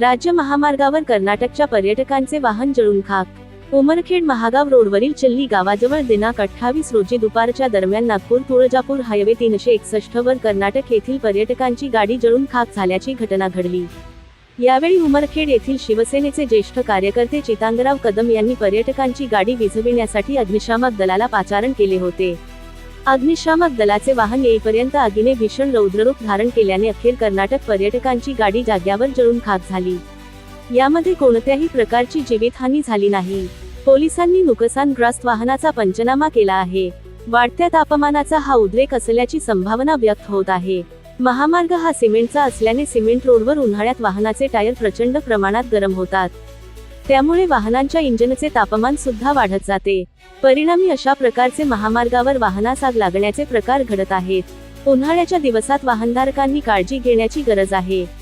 राज्य महामार्गावर कर्नाटकच्या पर्यटकांचे वाहन जळून खाक. उमरखेड महागाव रोडवरील चिल्ली गावाजवळ दिनांक अठ्ठावीस रोजी दुपारच्या दरम्यान नागपूर तुळजापूर हायवे तीनशे एकसष्ट वर कर्नाटक येथील पर्यटकांची गाडी जळून खाक झाल्याची घटना घडली. यावेळी उमरखेड येथील शिवसेनेचे ज्येष्ठ कार्यकर्ते चितांगराव कदम यांनी पर्यटकांची गाडी विझविण्यासाठी अग्निशामक दलाला पाचारण केले होते. अग्निशामक दलाचे वाहन येईपर्यंत आगीने भीषण रौद्ररूप धारण केल्याने अखेर कर्नाटक पर्यटकांची गाडी जाग्यावर जळून खाक झाली. यामध्ये कोणत्याही प्रकारची जीवितहानी झाली नाही. पोलिसांनी नुकसानग्रस्त वाहनाचा पंचनामा केला आहे. वाढत्या तापमानाचा हा उद्रेक असल्याची संभावना व्यक्त होत आहे. महामार्ग हा सिमेंटचा असल्याने सिमेंट रोडवर उन्हाळ्यात वाहनाचे टायर प्रचंड प्रमाणात गरम होतात. त्यामुळे वाहनांच्या इंजिनचे तापमान सुद्धा वाढत जाते. परिणामी अशा प्रकारचे महामार्गावर वाहनास आग लागण्याचे प्रकार घडत आहेत. उन्हाळ्याच्या दिवसात वाहनधारकांनी काळजी घेण्याची गरज आहे.